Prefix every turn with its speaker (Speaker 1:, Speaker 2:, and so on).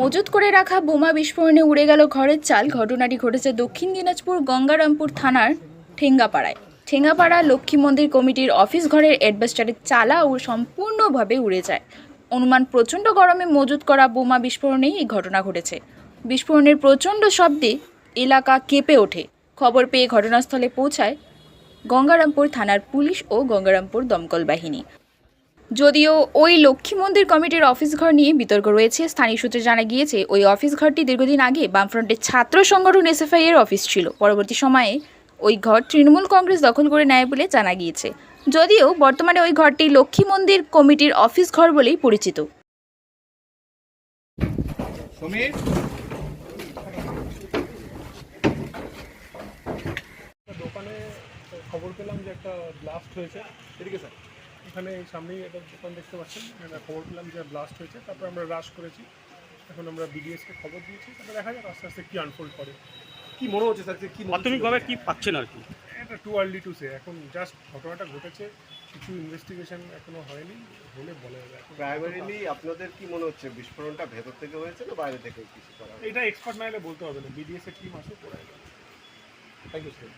Speaker 1: মজুত করে রাখা বোমা বিস্ফোরণে উড়ে গেল ঘরের চাল। ঘটনাটি ঘটেছে দক্ষিণ দিনাজপুর গঙ্গারামপুর থানার ঠেঙ্গাপাড়ায়। ঠেঙ্গাপাড়া লক্ষ্মী মন্দির কমিটির অফিস ঘরের অ্যাডভেস্টারের চালা ও সম্পূর্ণভাবে উড়ে যায়। অনুমান প্রচণ্ড গরমে মজুত করা বোমা বিস্ফোরণেই এই ঘটনা ঘটেছে। বিস্ফোরণের প্রচণ্ড শব্দে এলাকা কেঁপে ওঠে। খবর পেয়ে ঘটনাস্থলে পৌঁছায় গঙ্গারামপুর থানার পুলিশ ও গঙ্গারামপুর দমকল বাহিনী। যদিও ওই লক্ষ্মী মন্দির কমিটির অফিস ঘর নিয়ে বিতর্ক রয়েছে। স্থানীয় সূত্রে জানা গিয়েছে, ওই অফিস ঘরটি দীর্ঘদিন আগে বামফ্রন্টের ছাত্র সংগঠন এসএফআই এর অফিস ছিল। পরবর্তী সময়ে ওই ঘর তৃণমূল কংগ্রেস দখল করে নেয় বলে জানা গিয়েছে। যদিও বর্তমানে ওই ঘরটি লক্ষ্মী মন্দির কমিটির অফিস ঘর বলেই পরিচিত।
Speaker 2: খবর পেলাম যে একটা ব্লাস্ট হয়েছে। এখানে সামনেই একটা দোকান দেখতে পাচ্ছেন। এখানে খবর পেলাম যে ব্লাস্ট হয়েছে তারপর আমরা রাশ করেছি। এখন আমরা বিডিএসকে খবর দিয়েছি তারপর দেখা যাক আস্তে আস্তে কী আনফোল্ড করে।
Speaker 3: কি মনে হচ্ছে স্যার যে কি
Speaker 4: প্রাথমিকভাবে কি পাচ্ছেন আর কি?
Speaker 2: এটা টু আর্লি টু সে এখন জাস্ট ঘটনাটা ঘটেছে কিছু ইনভেস্টিগেশন এখনও হয়নি হলে বলা যাবে। এখন
Speaker 5: প্রাইমারিলি আপনাদের কি মনে হচ্ছে বিস্ফোরণটা ভেতর থেকে হয়েছে না বাইরে থেকে কিছু করা
Speaker 2: এটা এক্সপার্ট না এলে বলতে হবে না বিডিএস এর টিম আসে পড়ায়
Speaker 3: থ্যাংক ইউ স্যার